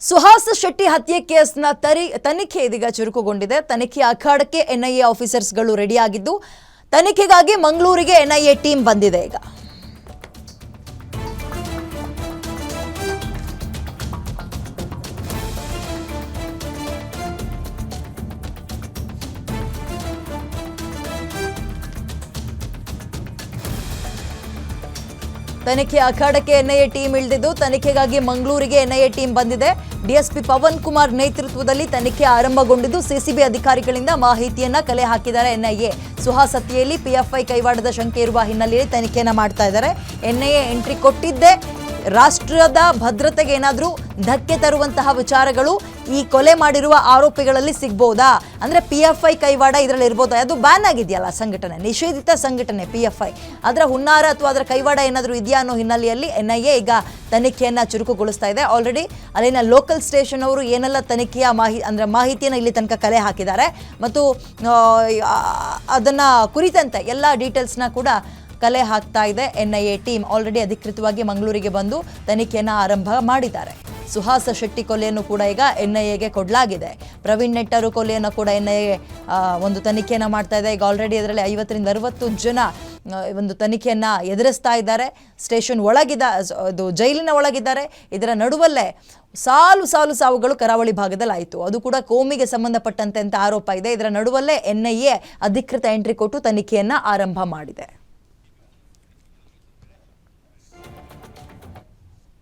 ಸುಹಾಸ್ ಶೆಟ್ಟಿ ಹತ್ಯೆ ಕೇಸ್ನ ತರಿ, ತನಿಖೆ ಇದೀಗ ಚುರುಕುಗೊಂಡಿದೆ. ತನಿಖೆ ಅಖಾಡಕ್ಕೆ ಎನ್ಐಎ ಆಫೀಸರ್ಸ್ಗಳು ರೆಡಿಯಾಗಿದ್ದು ತನಿಖೆಗಾಗಿ ಮಂಗಳೂರಿಗೆ ಎನ್ಐಎ ಟೀಮ್ ಬಂದಿದೆ ಈಗ. ತನಿಖೆ ಅಖಾಡಕ್ಕೆ ಎನ್ಐಎ ಟೀಮ್ ಇಳಿದಿದ್ದು, ತನಿಖೆಗಾಗಿ ಮಂಗಳೂರಿಗೆ ಎನ್ಐಎ ಟೀಮ್ ಬಂದಿದೆ. ಡಿಎಸ್ಪಿ ಪವನ್ ಕುಮಾರ್ ನೇತೃತ್ವದಲ್ಲಿ ತನಿಖೆ ಆರಂಭಗೊಂಡಿದ್ದು, ಸಿಸಿಬಿ ಅಧಿಕಾರಿಗಳಿಂದ ಮಾಹಿತಿಯನ್ನ ಕಲೆ ಹಾಕಿದ್ದಾರೆ ಎನ್ಐಎ. ಸುಹಾಸತಿಯಲ್ಲಿ ಪಿಎಫ್ಐ ಕೈವಾಡದ ಶಂಕೆ ಇರುವ ಹಿನ್ನೆಲೆಯಲ್ಲಿ ತನಿಖೆಯನ್ನ ಮಾಡ್ತಾ ಇದ್ದಾರೆ. ಎನ್ಐಎ ಎಂಟ್ರಿ ಕೊಟ್ಟಿದ್ದೇ. ರಾಷ್ಟ್ರದ ಭದ್ರತೆಗೆ ಏನಾದರೂ ಧಕ್ಕೆ ತರುವಂತಹ ವಿಚಾರಗಳು ಈ ಕೊಲೆ ಮಾಡಿರುವ ಆರೋಪಿಗಳಲ್ಲಿ ಸಿಗ್ಬೋದಾ? ಅಂದ್ರೆ ಪಿ ಎಫ್ ಐ ಕೈವಾಡ ಇದರಲ್ಲಿ ಇರ್ಬೋದಾ? ಅದು ಬ್ಯಾನ್ ಆಗಿದೆಯಲ್ಲ ಸಂಘಟನೆ, ನಿಷೇಧಿತ ಸಂಘಟನೆ ಪಿ ಎಫ್ ಐ ಅದರ ಹುನ್ನಾರ ಅಥವಾ ಅದರ ಕೈವಾಡ ಏನಾದರೂ ಇದೆಯಾ ಅನ್ನೋ ಹಿನ್ನೆಲೆಯಲ್ಲಿ ಎನ್ ಐ ಎ ಈಗ ತನಿಖೆಯನ್ನು ಚುರುಕುಗೊಳಿಸ್ತಾ ಇದೆ. ಆಲ್ರೆಡಿ ಅಲ್ಲಿನ ಲೋಕಲ್ ಸ್ಟೇಷನ್ ಅವರು ಏನೆಲ್ಲ ತನಿಖೆಯ ಮಾಹಿ, ಅಂದರೆ ಮಾಹಿತಿಯನ್ನು ಇಲ್ಲಿ ತನಕ ಕಲೆ ಹಾಕಿದ್ದಾರೆ. ಮತ್ತು ಅದನ್ನ ಕುರಿತಂತೆ ಎಲ್ಲ ಡೀಟೇಲ್ಸ್ನ ಕೂಡ ಕಲೆ ಹಾಕ್ತಾ ಇದೆ. ಎನ್ಐಎ ಟೀಮ್ ಆಲ್ರೆಡಿ ಅಧಿಕೃತವಾಗಿ ಮಂಗಳೂರಿಗೆ ಬಂದು ತನಿಖೆಯನ್ನು ಆರಂಭ ಮಾಡಿದ್ದಾರೆ. ಸುಹಾಸ ಶೆಟ್ಟಿ ಕೊಲೆಯನ್ನು ಕೂಡ ಈಗ ಎನ್ಐಎಗೆ ಕೊಡಲಾಗಿದೆ. ಪ್ರವೀಣ್ ನೆಟ್ಟರು ಕೊಲೆಯನ್ನು ಕೂಡ ಎನ್ಐಎ ಒಂದು ತನಿಖೆಯನ್ನು ಮಾಡ್ತಾ ಇದೆ. ಈಗ ಆಲ್ರೆಡಿ ಅದರಲ್ಲಿ ಐವತ್ತರಿಂದ ಅರವತ್ತು ಜನ ಒಂದು ತನಿಖೆಯನ್ನು ಎದುರಿಸ್ತಾ ಇದ್ದಾರೆ. ಸ್ಟೇಷನ್ ಒಳಗಿದ ಅದು ಜೈಲಿನ ಒಳಗಿದ್ದಾರೆ. ಇದರ ನಡುವಲ್ಲೇ ಸಾಲು ಸಾಲು ಸಾವುಗಳು ಕರಾವಳಿ ಭಾಗದಲ್ಲಿ ಆಯಿತು ಅದು ಕೂಡ ಕೋಮಿಗೆ ಸಂಬಂಧಪಟ್ಟಂತೆ ಅಂತ ಆರೋಪ ಇದೆ. ಇದರ ನಡುವಲ್ಲೇ ಎನ್ಐಎ ಅಧಿಕೃತ ಎಂಟ್ರಿ ಕೊಟ್ಟು ತನಿಖೆಯನ್ನು ಆರಂಭ ಮಾಡಿದೆ.